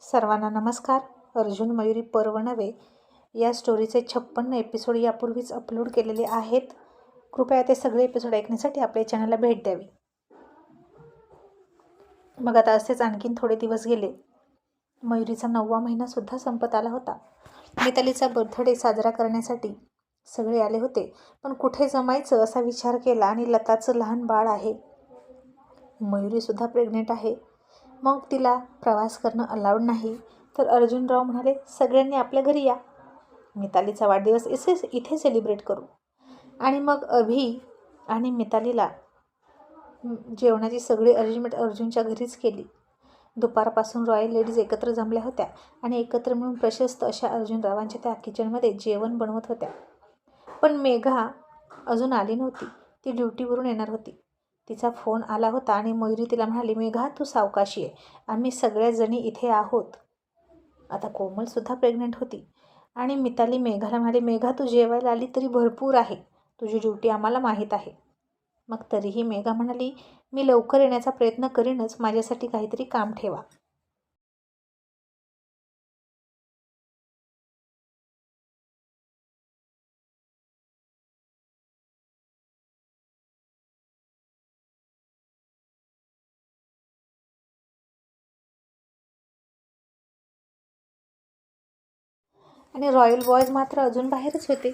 सर्वांना नमस्कार. अर्जुन मयुरी पर्व नवे या स्टोरीचे छप्पन्न एपिसोड यापूर्वीच अपलोड केलेले आहेत. कृपया ते सगळे एपिसोड ऐकण्यासाठी आपल्या चॅनलला भेट द्यावी. मग आता असेच आणखीन थोडे दिवस गेले. मयुरीचा नववा महिनासुद्धा संपत आला होता. मितालीचा बर्थडे साजरा करण्यासाठी सगळे आले होते. पण कुठे जमायचं असा विचार केला आणि लताचं लहान बाळ आहे. मयुरीसुद्धा प्रेग्नेंट आहे. मग तिला प्रवास करणं अलाउड नाही. तर अर्जुनराव म्हणाले सगळ्यांनी आपल्या घरी या. मितालीचा वाढदिवस इसे इथे सेलिब्रेट करू. आणि मग अभि आणि मितालीला जेवणाची सगळी अरेंजमेंट अर्जुनच्या घरीच केली. दुपारपासून रॉयल लेडीज एकत्र जमल्या होत्या आणि एकत्र मिळून प्रशस्त अशा अर्जुनरावांच्या त्या किचनमध्ये जेवण बनवत होत्या. पण मेघा अजून आली नव्हती. ती ड्युटीवरून येणार होती. तिचा फोन आला होता आणि मयुरी तिला म्हणाली मेघा तू सावकाशी आहे. आम्ही सगळ्याजणी इथे आहोत. आता कोमलसुद्धा प्रेग्नंट होती. आणि मिताली मेघाला म्हणाली मेघा तू जेवायला आली तरी भरपूर आहे. तुझी ड्युटी आम्हाला माहीत आहे. मग तरीही मेघा म्हणाली मी लवकर येण्याचा प्रयत्न करीनच. माझ्यासाठी काहीतरी काम ठेवा. आणि रॉयल बॉयज मात्र अजून बाहेरच होते.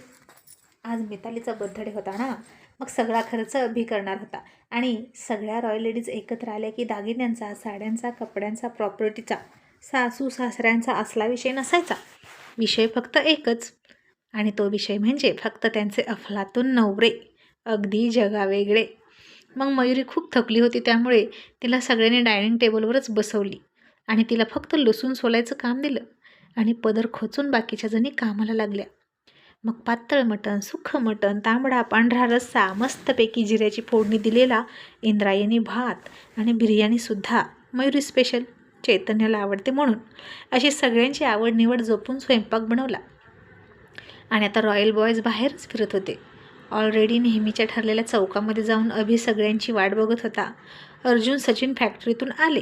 आज मितालीचा बर्थडे होता ना? मग सगळा खर्च अभि करणार होता. आणि सगळ्या रॉयल लेडीज एकत्र आल्या की दागिन्यांचा साड्यांचा कपड्यांचा प्रॉपर्टीचा सासू सासऱ्यांचा असला विषय नसायचा. विषय फक्त एकच. आणि तो विषय म्हणजे फक्त त्यांचे अफलातून नवरे. अगदी जगावेगळे. मग मयुरी खूप थकली होती त्यामुळे तिला सगळ्यांनी डायनिंग टेबलवरच बसवली. आणि तिला फक्त लसूण सोलायचं काम दिलं. आणि पदर खोचून बाकीच्या जणी कामाला लागल्या. मग पातळ मटण सुख मटण तांबडा पांढरा रस्सा मस्तपैकी जिऱ्याची फोडणी दिलेला इंद्रायणी भात आणि बिर्याणीसुद्धा मयुरी स्पेशल चैतन्याला आवडते म्हणून. अशी सगळ्यांची आवड निवड जपून स्वयंपाक बनवला. आणि आता रॉयल बॉयज बाहेरच फिरत होते. ऑलरेडी नेहमीच्या ठरलेल्या चौकामध्ये जाऊन अभि सगळ्यांची वाट बघत होता. अर्जुन सचिन फॅक्टरीतून आले.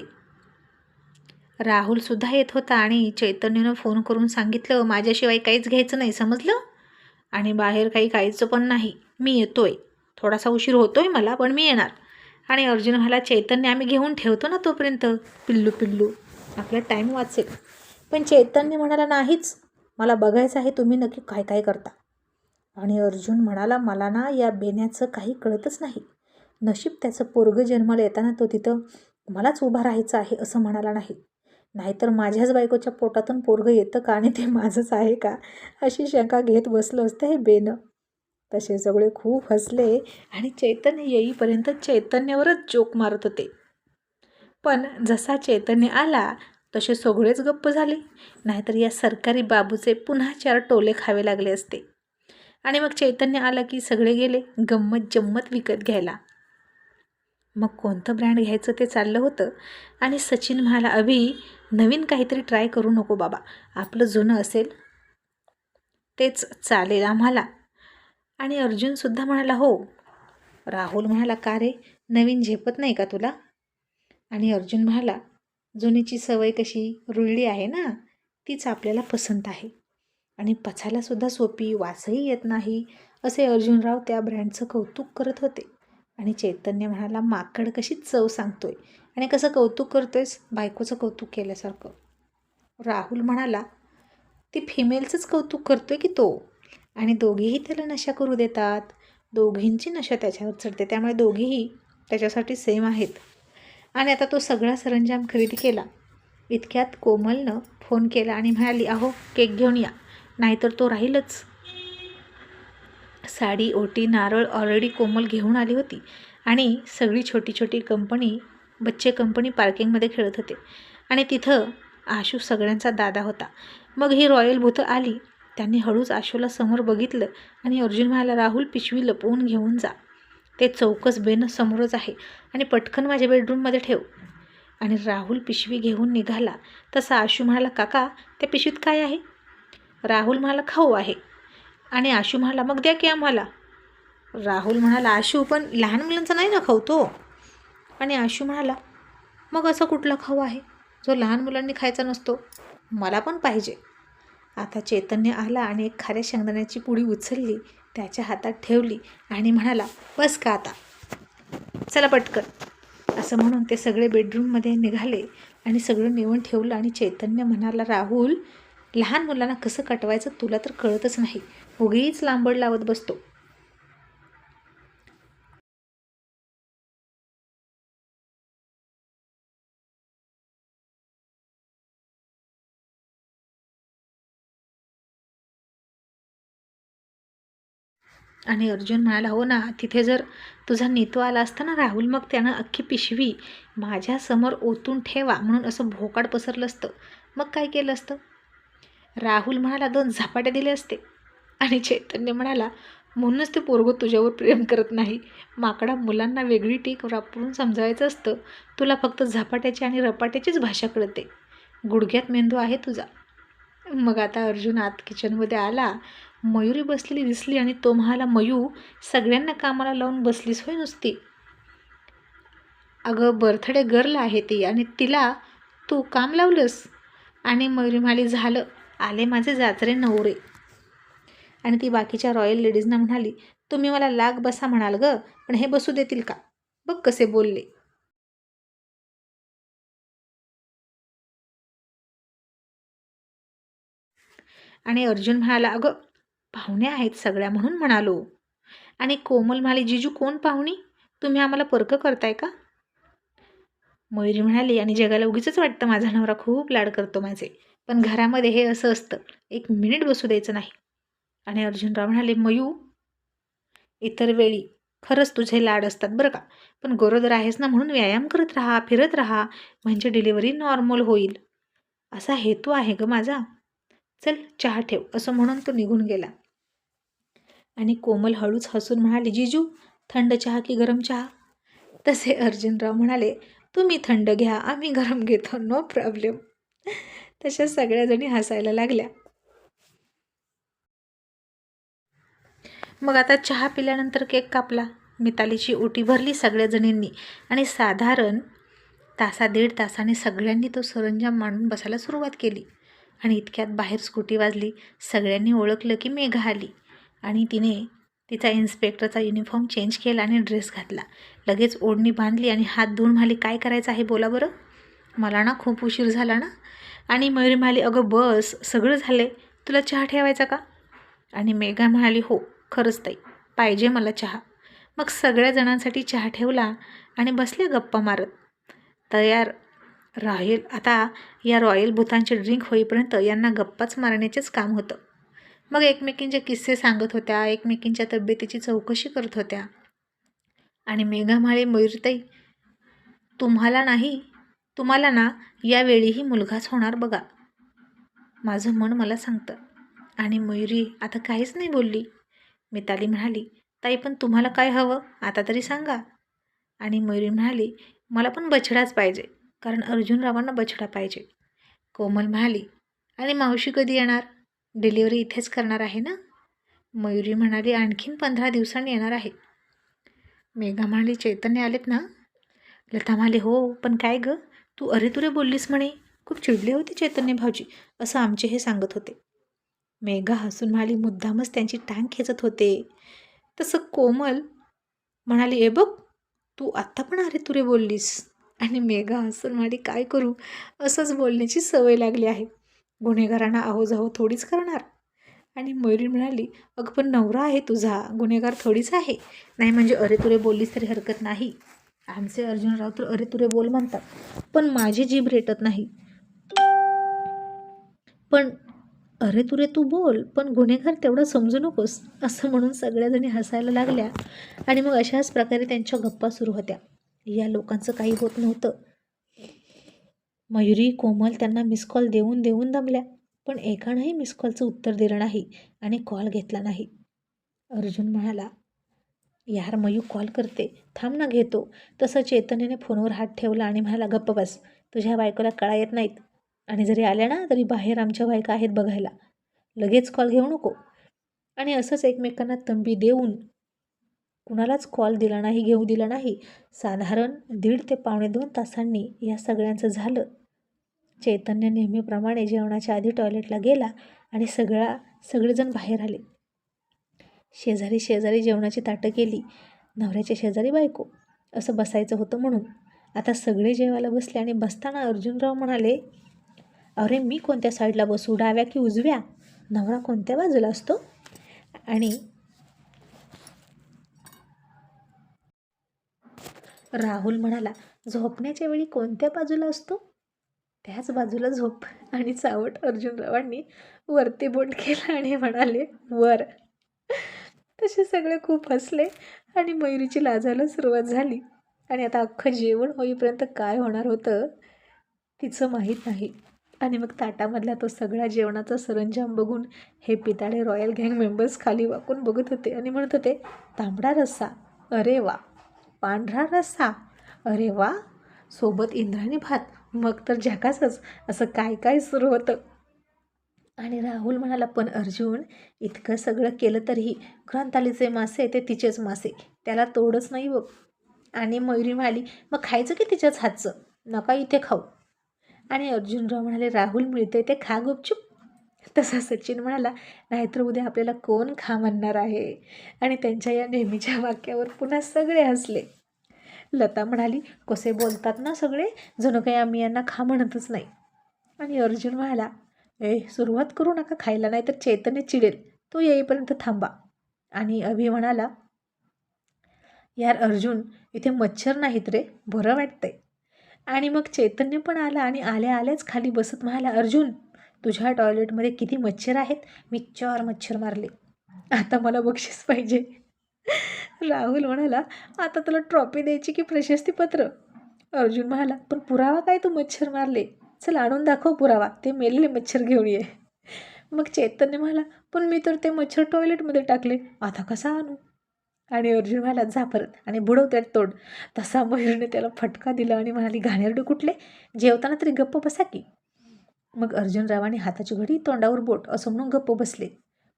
राहुलसुद्धा येत होता आणि चैतन्यनं फोन करून सांगितलं माझ्याशिवाय काहीच घ्यायचं नाही समजलं? आणि बाहेर काही खायचं पण नाही. मी येतोय. थोडासा उशीर होतोय मला पण मी येणार. आणि अर्जुन मला चैतन्य आम्ही घेऊन ठेवतो ना तोपर्यंत. पिल्लू पिल्लू आपला टाईम वाचेल. पण चैतन्य म्हणाला नाहीच. मला बघायचं आहे तुम्ही नक्की काय काय करता. आणि अर्जुन म्हणाला मला ना या बेण्याचं काही कळतच नाही. नशीब त्याचं पोरगं जन्माला येताना तो तिथं मलाच उभा राहायचं आहे असं म्हणाला नाही. नाहीतर माझ्याच बायकोच्या पोटातून पोरगं येतं का आणि ते माझंच आहे का? अशी शंका घेत बसलं असतं हे बेनं. तसे सगळे खूप हसले आणि चैतन्य येईपर्यंत चैतन्यावरच जोक मारत होते. पण जसा चैतन्य आला तसे सगळेच गप्प झाले. नाहीतर या सरकारी बाबूचे पुन्हा चार टोले खावे लागले असते. आणि मग चैतन्य आला की सगळे गेले गंमत जम्मत विकत घ्यायला. मग कोणतं ब्रँड घ्यायचं ते चाललं होतं? आणि सचिन म्हणाला अभि नवीन काहीतरी ट्राय करू नको बाबा. आपलं जुनं असेल. तेच चालेल आम्हाला. आणि अर्जुनसुद्धा म्हणाला हो. राहुल म्हणाला का रे? नवीन झेपत नाही का तुला? आणि अर्जुन म्हणाला जुनीची सवय कशी? रुळली आहे ना? तीच आपल्याला पसंत आहे. आणि पचायलासुद्धा सोपी वासही येत नाही असे अर्जुनराव त्या ब्रँडचं कौतुक करत होते. आणि चैतन्य म्हणाला माकड कशी चव सांगतोय? आणि कसं कौतुक करतोयस? बायकोचं कौतुक केल्यासारखं. राहुल म्हणाला ती फिमेलचंच कौतुक करतोय की तो? आणि दोघेही त्याला नशा करू देतात. दोघींची नशा त्याच्यावर चढते. त्यामुळे दोघीही त्याच्यासाठी सेम आहेत. आणि आता तो सगळा सरंजाम खरेदी केला. इतक्यात कोमलनं फोन केला आणि म्हणाली अहो केक घेऊन या. नाहीतर तो राहीलच. साडी ओटी नारळ ऑलरेडी कोमल घेऊन आली होती आणि सगळी छोटी छोटी कंपनी बच्चे कंपनी पार्किंगमध्ये खेळत होते. आणि तिथं आशू सगळ्यांचा दादा होता. मग ही रॉयल भूतं आली. त्यांनी हळूच आशूला समोर बघितलं आणि अर्जुन म्हणाला राहुल पिशवी लपवून घेऊन जा. ते चौकस बेन समोरच आहे आणि पटकन माझ्या बेडरूममध्ये ठेव. आणि राहुल पिशवी घेऊन निघाला. तसा आशू म्हणाला काका त्या पिशवीत काय आहे? राहुल म्हणाला खाऊ आहे. आणि आशू म्हणाला मग द्या की आम्हाला. राहुल म्हणाला आशू पण लहान मुलांचा नाही ना खाऊ तो? आणि आशू म्हणाला मग असा कुठला खाऊ आहे? जो लहान मुलांनी खायचा नसतो. मला पण पाहिजे. आता चैतन्य आला आणि एक खाऱ्या शेंगदाण्याची पुडी उचलली त्याच्या हातात ठेवली आणि म्हणाला बस का आता? चला पटकन. असं म्हणून ते सगळे बेडरूममध्ये निघाले आणि सगळं नेऊन ठेवलं आणि चैतन्य म्हणाला राहुल लहान मुलांना कसं कटवायचं तुला तर कळतच नाही. उगीच लांबड लावत बसतो. आणि अर्जुन म्हणाला हो ना तिथे जर तुझा नेतो आला असता ना राहुल मग त्यानं अख्खी पिशवी माझ्यासमोर ओतून ठेवा म्हणून असं भोकाड पसरलं असतं. मग काय केलं असतं? राहुल म्हणाला दोन झपाटे दिले असते. आणि चैतन्य म्हणाला म्हणूनच ते पोरगं तुझ्यावर प्रेम करत नाही. माकडा मुलांना वेगळी टीक वापरून समजावायचं असतं. तुला फक्त झपाट्याची आणि रपाट्याचीच भाषा कळते. गुडघ्यात मेंदू आहे तुझा. मग आता अर्जुन आत किचनमध्ये आला. मयुरी बसलेली दिसली आणि तो म्हणाला मयू सगळ्यांना कामाला लावून बसलीस होय नुसती. अगं बर्थडे गर्ल आहे ती आणि तिला तू काम लावलंस. आणि मयुरी म्हणाली झालं. आले माझे जाचरे नवरे. आणि ती बाकीच्या रॉयल लेडीजना म्हणाली तुम्ही मला लाग बसा म्हणाल ग पण हे बसू देतील का? बघ कसे बोलले. आणि अर्जुन म्हणाला अगं पाहुणे आहेत सगळ्या म्हणून म्हणालो. आणि कोमल म्हणाली जिजू कोण पाहुणी? तुम्ही आम्हाला पर्क करताय का? मयुरी म्हणाली आणि जगाला उगीच वाटतं माझा नवरा खूप लाड करतो माझे पण घरामध्ये हे असं असतं एक मिनिट बसू द्यायचं नाही. आणि अर्जुनराव म्हणाले मयू इतर वेळी खरंच तुझे लाड असतात बरं का. पण गरोदर आहेस ना म्हणून व्यायाम करत राहा फिरत राहा. म्हणजे डिलिव्हरी नॉर्मल होईल. असा हेतू आहे ग माझा. चल चहा ठेव. असं म्हणून तो निघून गेला. आणि कोमल हळूच हसून म्हणाली जिजू थंड चहा की गरम चहा? तसे अर्जुनराव म्हणाले तुम्ही थंड घ्या आम्ही गरम घेतो. No problem. तशा सगळ्याजणी हसायला लागल्या. मग आता चहा पिल्यानंतर केक कापला. मितालीची ओटी भरली सगळ्याजणींनी आणि साधारण तासा दीड तासाने सगळ्यांनी तो सरंजाम मांडून बसायला सुरुवात केली. आणि इतक्यात बाहेर स्कूटी वाजली. सगळ्यांनी ओळखलं की मेघा आली. आणि तिने तिचा इन्स्पेक्टरचा युनिफॉर्म चेंज केला आणि ड्रेस घातला. लगेच ओढणी बांधली आणि हात धुवून म्हणाली काय करायचं आहे बोला बरं. मला ना खूप उशीर झाला ना. आणि मयुरी म्हणाली अगं बस सगळं झालं आहे तुला चहा ठेवायचा का? आणि मेघा म्हणाली हो. खरंच ताई पाहिजे मला चहा. मग सगळ्या जणांसाठी चहा ठेवला आणि बसले गप्पा मारत. तयार रॉयल आता या रॉयल भूतांचे ड्रिंक होईपर्यंत यांना गप्पाच मारण्याचेच काम होतं. मग एकमेकींचे किस्से सांगत होत्या एकमेकींच्या तब्येतीची चौकशी करत होत्या. आणि मेघामाळे मयूरताई तुम्हाला नाही तुम्हाला ना यावेळीही मुलगाच होणार बघा. माझं मन मला सांगतं. आणि मयुरी आता काहीच नाही बोलली. मिताली म्हणाली ताई पण तुम्हाला काय हवं? आता तरी सांगा. आणि मयुरी म्हणाली मला पण बछडाच पाहिजे कारण अर्जुनरावांना बछडा पाहिजे. कोमल म्हणाली आणि मावशी कधी येणार? डिलिव्हरी इथेच करणार आहे ना? मयुरी म्हणाली आणखीन पंधरा दिवसांनी येणार आहे. मेघा म्हणाली चैतन्य आलेत ना? लता म्हणाली हो पण काय गं? तू अरे तुरे बोललीस म्हणे. खूप चिडले होते चैतन्य भाऊजी असं आमचे हे सांगत होते. मेघा हसून म्हणाली मुद्दामच त्यांची टांग खेचत होते. तसं कोमल म्हणाली ए बघ तू आत्ता पण अरे तुरे बोललीस. आणि मेघा हसून म्हणाली काय करू? असंच बोलण्याची सवय लागली आहे. गुन्हेगारांना आहो थोडीच करणार. आणि मयुरी म्हणाली अगं पण नवरा आहे तुझा. गुन्हेगार थोडीच आहे. नाही म्हणजे अरे तुरे बोललीस तरी हरकत नाही. आमचे अर्जुनराव तर अरे तुरे बोल म्हणतात. पण माझी जीभ रेटत नाही. पण अरे तुरे तू बोल पण गुन्हेगार तेवढं समजू नकोस असं म्हणून सगळ्याजणी हसायला लागल्या. आणि मग अशाच प्रकारे त्यांच्या गप्पा सुरू होत्या. या लोकांचं काही होत नव्हतं. मयुरी कोमल त्यांना मिस कॉल देऊन देऊन दमल्या पण एकानंही मिस कॉलचं उत्तर दिलं नाही आणि कॉल घेतला नाही. अर्जुन म्हणाला यार मयू कॉल करते. थांब ना घेतो. तसं चेतनेने फोनवर हात ठेवला आणि म्हणाला गप्प बस. तुझ्या बायकोला कळा येत नाहीत. आणि जरी आल्या ना तरी बाहेर आमच्या बायका आहेत बघायला. लगेच कॉल घेऊ नको. आणि असंच एकमेकांना तंबी देऊन कुणालाच कॉल दिला नाही घेऊ दिला नाही साधारण दीड ते पावणे दोन तासांनी या सगळ्यांचं झालं. चैतन्य नेहमीप्रमाणे जेवणाच्या आधी टॉयलेटला गेला आणि सगळा सगळेजण बाहेर आले. शेजारी शेजारी जेवणाची ताटं केली. नवऱ्याच्या शेजारी बायको. असं बसायचं होतं म्हणून. आता सगळे जेवायला बसले आणि बसताना अर्जुनराव म्हणाले अरे मी कोणत्या साईडला बसू डाव्या की उजव्या? नवरा कोणत्या बाजूला असतो? आणि राहुल म्हणाला झोपण्याच्या वेळी कोणत्या बाजूला असतो? त्याच बाजूला झोप. आणि चावट अर्जुनरावांनी वरती बोट केला आणि म्हणाले वर. तसे सगळे खूप हसले आणि मयुरीची लाजायला सुरुवात झाली. आणि आता अख्खं जेवण होईपर्यंत काय होणार होतं तिचं माहीत नाही. आणि मग ताटामधला तो सगळा जेवणाचा सरंजाम बघून हे पिताळे रॉयल गँग मेंबर्स खाली वाकून बघत होते आणि म्हणत होते तांबडा रस्सा. अरे वा. पांढरा रस्सा. अरे वा. सोबत इंद्राणी भात. मग तर झकासच. असं काय काय सुरू होतं. आणि राहुल म्हणाला पण अर्जुन इतकं सगळं केलं तरीही ग्रंथालीचे मासे ते तिचेच मासे. त्याला तोडच नाही बघ. आणि मयुरी म्हणाली मग खायचं की तिच्याच हातचं? नका इथे खाऊ. आणि अर्जुनराव म्हणाले राहुल मिळते ते खा गुपचूप. तसा सचिन म्हणाला नाहीतर उद्या आपल्याला कोण खा म्हणणार आहे? आणि त्यांच्या या नेहमीच्या वाक्यावर पुन्हा सगळे हसले. लता म्हणाली कसे बोलतात ना सगळे? जणू काही आम्ही यांना खा म्हणतच नाही. आणि अर्जुन म्हणाला ए सुरुवात करू नका खायला नाही तर चैतन्य चिडेल. तो येईपर्यंत थांबा. आणि अभि म्हणाला यार अर्जुन इथे मच्छर नाहीत रे बरं वाटतंय. आणि मग चैतन्य पण आला आणि आल्या आल्याच खाली बसत म्हणाला अर्जुन तुझ्या टॉयलेटमध्ये किती मच्छर आहेत? मी चार मच्छर मारले. आता मला बक्षीस पाहिजे. राहुल म्हणाला आता तुला ट्रॉफी द्यायची की प्रशस्तीपत्र? अर्जुन म्हणाला पण पुरावा काय तू मच्छर मारले? चल आणून दाखव पुरावा ते मेलेले मच्छर घेऊन ये. मग चैतन्य म्हणाला पण मी तर ते मच्छर टॉयलेटमध्ये टाकले आता कसा आणू? आणि अर्जुन म्हणाला जा परत. आणि बुडव त्यात तसा मयूरने त्याला फटका दिला आणि म्हणाली घाणेरडे कुठले? जेवताना तरी गप्प बसा की. मग अर्जुनरावाने हाताची घडी तोंडावर बोट असं म्हणून गप्प बसले.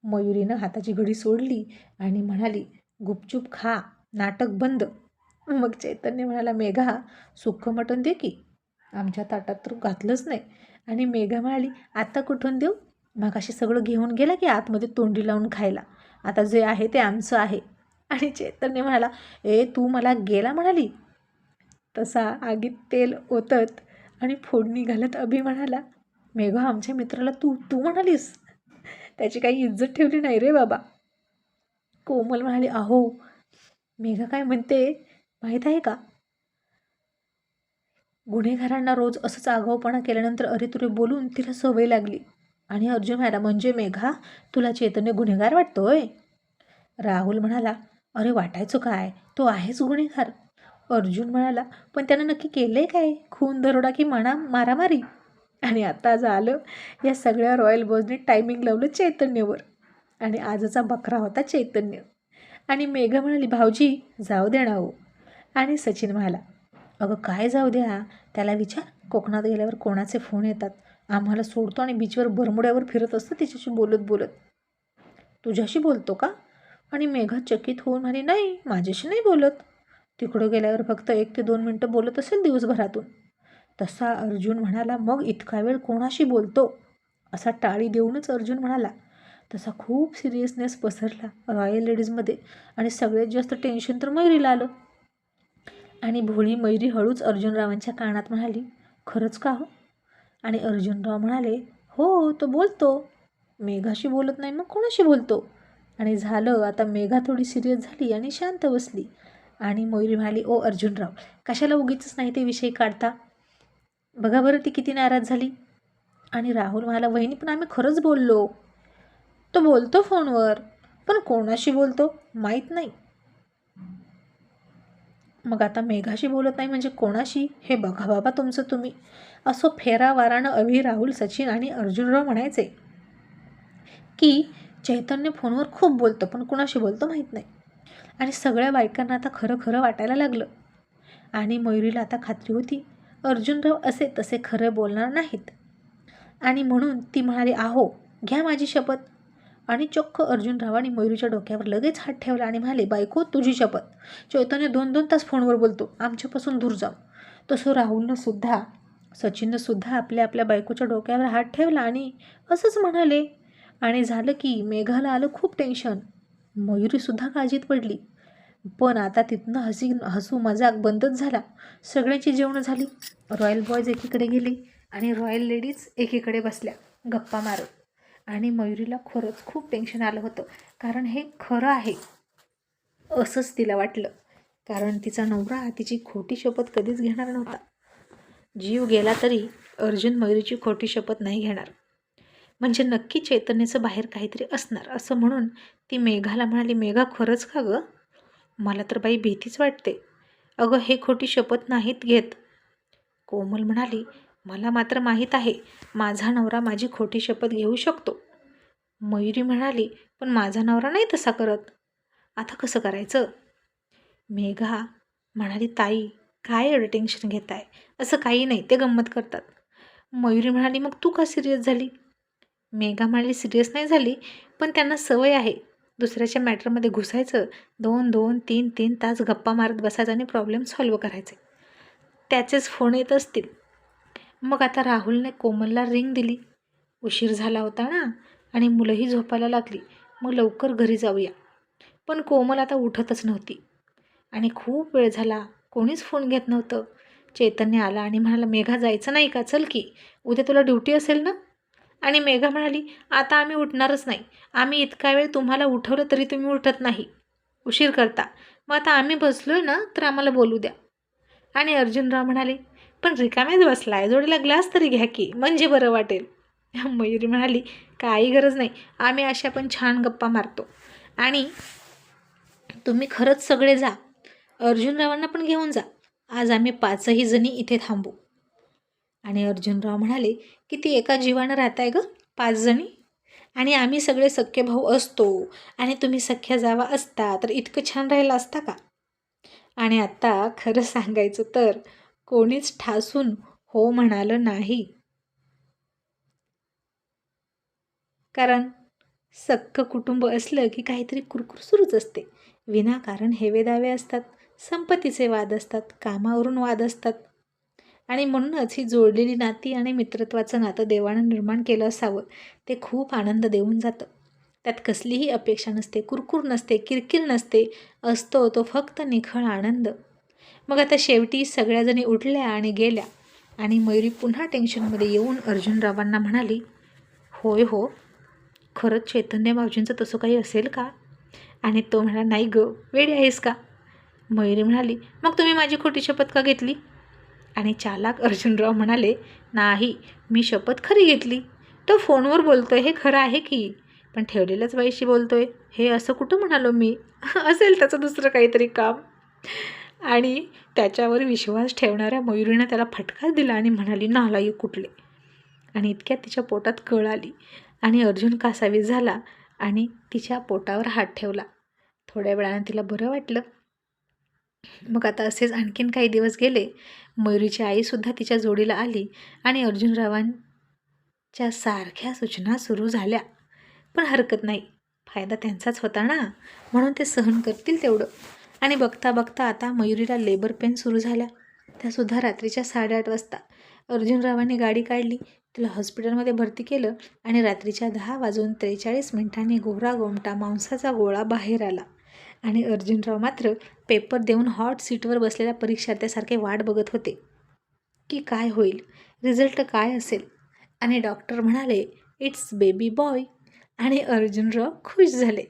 मयुरीनं हाताची घडी सोडली आणि म्हणाली गुपचूप खा नाटक बंद. मग चैतन्य म्हणाला मेघा सुख मटण दे की. आमच्या ताटात तर घातलंच नाही. आणि मेघा म्हणाली आत्ता कुठून देऊ? मग असे सगळं घेऊन गेला की आतमध्ये तोंडी लावून खायला. आता जे आहे ते आमचं आहे. आणि चेतनने म्हणाला ए तू मला गेला म्हणाली? तसा आगीत तेल ओतत आणि फोडणी घालत अभि म्हणाला मेघा आमच्या मित्राला तू तू म्हणालीस? त्याची काही इज्जत ठेवली नाही रे बाबा. कोमल म्हणाली अहो मेघा काय म्हणते? माहीत आहे का? गुन्हेगारांना रोज असंच आगाऊपणा केल्यानंतर अरे तुरे बोलून तिला सवय लागली. आणि अर्जुन म्हणाला म्हणजे मेघा तुला चैतन्य गुन्हेगार वाटतोय? राहुल म्हणाला अरे वाटायचं काय? तो आहेच गुन्हेगार. अर्जुन म्हणाला पण त्यानं नक्की केलं आहे काय? खून दरोडा की म्हणा मारामारी? आणि आता झालं या सगळ्या रॉयल बसने टायमिंग लावलं चैतन्यवर. आणि आजचा बकरा होता चैतन्य. आणि मेघा म्हणाली भाऊजी जाऊ दे ना हो. आणि सचिन म्हणाला अगं काय जाऊ द्या त्याला विचार. कोकणात गेल्यावर कोणाचे फोन येतात? आम्हाला सोडतो आणि बीचवर बरमुड्यावर फिरत असतं तिच्याशी बोलत बोलत तुझ्याशी बोलतो का? आणि मेघा चकित होऊन म्हणे नाही माझ्याशी नाही बोलत. तिकडं गेल्यावर फक्त एक ते दोन मिनटं बोलत असेल दिवसभरातून. तसा अर्जुन म्हणाला मग इतका वेळ कोणाशी बोलतो? असा टाळी देऊनच अर्जुन म्हणाला. तसा खूप सिरियसनेस पसरला रॉयल लेडीजमध्ये आणि सगळ्यात जास्त टेन्शन तर मयुरीला आलं. आणि भोळी मयुरी हळूच अर्जुनरावांच्या कानात म्हणाली खरंच का हो? आणि अर्जुनराव म्हणाले हो तो बोलतो. मेघाशी बोलत नाही मग कोणाशी बोलतो? आणि झालं आता मेघा थोडी सिरियस झाली आणि शांत बसली. आणि मयुरी म्हणाली ओ अर्जुनराव कशाला उगीच नाही ते विषय काढता? बघा बरं ती किती नाराज झाली. आणि राहुल म्हणाला वहिनी पण आम्ही खरंच बोललो. तो बोलतो फोनवर पण कोणाशी बोलतो? माहीत नाही. मग आता मेघाशी बोलत नाही म्हणजे कोणाशी? हे बघा बाबा तुमचं तुम्ही. असं फेरा वारानं अभि राहुल सचिन आणि अर्जुनराव म्हणायचे. की चैतन्य फोनवर खूप बोलतं पण कुणाशी बोलतो माहीत नाही. आणि सगळ्या बायकांना आता खरं खरं वाटायला लागलं. आणि मयुरीला आता खात्री होती अर्जुनराव असे तसे खरं बोलणार नाहीत. आणि म्हणून ती म्हणाली आहो घ्या माझी शपथ. आणि चक्क अर्जुनरावाने मयुरीच्या डोक्यावर लगेच हात ठेवला आणि म्हणाले बायको तुझी शपथ. चैतन्य दोन दोन तास फोनवर बोलतो आमच्यापासून दूर जाऊ तसं राहुलनं सुद्धा सचिननं सुद्धा आपल्या आपल्या बायकोच्या डोक्यावर हात ठेवला आणि असंच म्हणाले आणि झालं की मेघाला आलं खूप टेन्शन मयुरीसुद्धा काळजीत पडली. पण आता तिथनं हसी हसू मजाक बंदच झाला. सगळ्यांची जेवणं झाली. रॉयल बॉयज एकीकडे गेले आणि रॉयल लेडीज एकीकडे बसल्या. गप्पा मारत. आणि मयुरीला खरंच खूप टेन्शन आलं होतं. कारण हे खरं आहे. असंच तिला वाटलं. कारण तिचा नवरा तिची खोटी शपथ कधीच घेणार नव्हता. जीव गेला तरी अर्जुन मयुरीची खोटी शपथ नाही घेणार. म्हणजे नक्की चैतन्याचं बाहेर काहीतरी असणार. असं म्हणून ती मेघाला म्हणाली मेघा खरंच का गं? मला तर बाई भीतीच वाटते. अगं हे खोटी शपथ नाहीत घेत. कोमल म्हणाली मला मात्र माहीत आहे माझा नवरा माझी खोटी शपथ घेऊ शकतो. मयुरी म्हणाली पण माझा नवरा नाही तसा करत. आता कसं करायचं? मेघा म्हणाली ताई काय एवढं टेन्शन घेत आहे असं काही नाही ते गंमत करतात. मयुरी म्हणाली मग तू का सिरियस झाली? मेघा म्हणाली सिरियस नाही झाली पण त्यांना सवय आहे. दुसऱ्याच्या मॅटरमध्ये घुसायचं दोन दोन तीन तीन तास गप्पा मारत बसायचं आणि प्रॉब्लेम सॉल्व करायचे. त्याचेच फोन येत असतील. मग आता राहुलने कोमलला रिंग दिली. उशीर झाला होता ना आणि मुलंही झोपायला लागली. मग लवकर घरी जाऊया. पण कोमल आता उठतच नव्हती. आणि खूप वेळ झाला कोणीच फोन घेत नव्हतं. चैतन्य आला आणि म्हणाला मेघा जायचं नाही का? चल की. उद्या तुला ड्युटी असेल ना? आणि मेघा म्हणाली आता आम्ही उठणारच नाही. आम्ही इतका वेळ तुम्हाला उठवलं तरी तुम्ही उठत नाही. उशीर करता. मग आता आम्ही बसलो आहे ना तर आम्हाला बोलू द्या. आणि अर्जुनराव म्हणाले पण रिकाम्याच बसला आहे जोडीला ग्लास तरी घ्या की म्हणजे बरं वाटेल. मयुरी म्हणाली काही गरज नाही. आम्ही अशा पण छान गप्पा मारतो. आणि तुम्ही खरंच सगळे जा. अर्जुनरावांना पण घेऊन जा. आज आम्ही पाचही जणी इथे थांबू. आणि अर्जुनराव म्हणाले की ती एका जीवानं राहताय गं? पाच जणी? आणि आम्ही सगळे सख्खे भाऊ असतो. आणि तुम्ही सख्या जावा असता तर इतकं छान राहिलं असता का? आणि आत्ता खरं सांगायचं तर कोणीच ठासून हो म्हणालं नाही. कारण सख्ख कुटुंब असलं की काहीतरी कुरकुर सुरूच असते. विनाकारण हेवेदावे असतात संपत्तीचे वाद असतात कामावरून वाद असतात. आणि म्हणूनच ही जोडलेली नाती आणि मित्रत्वाचं नातं देवानं निर्माण केलं असावं ते खूप आनंद देऊन जातं. त्यात कसलीही अपेक्षा नसते कुरकुर नसते किरकिर नसते असतो तो फक्त निखळ आनंद. मग आता शेवटी सगळ्याजणी उठल्या आणि गेल्या आणि मयुरी पुन्हा टेन्शनमध्ये येऊन अर्जुनरावांना म्हणाली होय हो खरंच चैतन्य भाऊजींचं तसं काही असेल का? आणि तो म्हणाला नाही गं वेडी आहेस का? मयुरी म्हणाली मग तुम्ही माझी खोटी शपथ का घेतली? आणि चालाक अर्जुनराव म्हणाले नाही मी शपथ खरी घेतली. तो फोनवर बोलतोय हे खरं आहे की पण ठेवलेल्याच बाईशी बोलतोय. हे असं कुठं म्हणालो मी? असेल त्याचं दुसरं काहीतरी काम आणि त्याच्यावर विश्वास ठेवणाऱ्या मयुरीनं त्याला फटकाच दिला आणि म्हणाली नालायक कुठले आणि इतक्यात तिच्या पोटात कळ आली आणि अर्जुन कासावीस झाला आणि तिच्या पोटावर हात ठेवला. थोड्या वेळानं तिला बरं वाटलं. मग आता असेच आणखीन काही दिवस गेले. मयुरीची आईसुद्धा तिच्या जोडीला आली आणि अर्जुनरावांच्या सारख्या सूचना सुरू झाल्या. पण हरकत नाही. फायदा त्यांचाच होता ना? म्हणून ते सहन करतील तेवढं. आणि बघता बघता आता मयुरीला लेबर पेन सुरू झाल्या. त्यासुद्धा रात्रीच्या साडेआठ वाजता. अर्जुनरावांनी गाडी काढली. तिला हॉस्पिटलमध्ये भरती केलं आणि रात्रीच्या दहा वाजून त्रेचाळीस मिनिटांनी गोरा गोमटा मांसाचा गोळा बाहेर आला. आणि अर्जुनराव मात्र पेपर देऊन हॉट सीटवर बसलेल्या परीक्षार्थ्यासारखे वाट बघत होते. की काय होईल? रिझल्ट काय असेल? आणि डॉक्टर म्हणाले इट्स बेबी बॉय. आणि अर्जुनराव खुश झाले.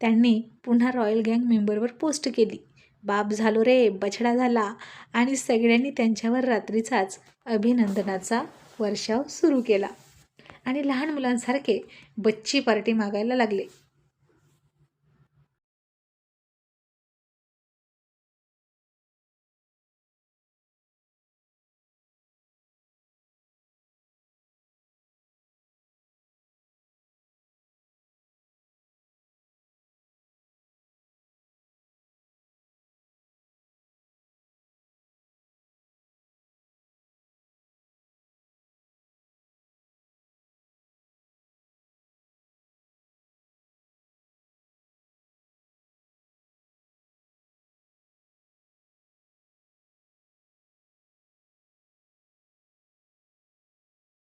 त्यांनी पुन्हा रॉयल गँग मेंबरवर पोस्ट केली. बाप झालो रे बछडा झाला. आणि सगळ्यांनी त्यांच्यावर रात्रीचाच अभिनंदनाचा वर्षाव सुरू केला. आणि लहान मुलांसारखे बच्ची पार्टी मागायला लागले.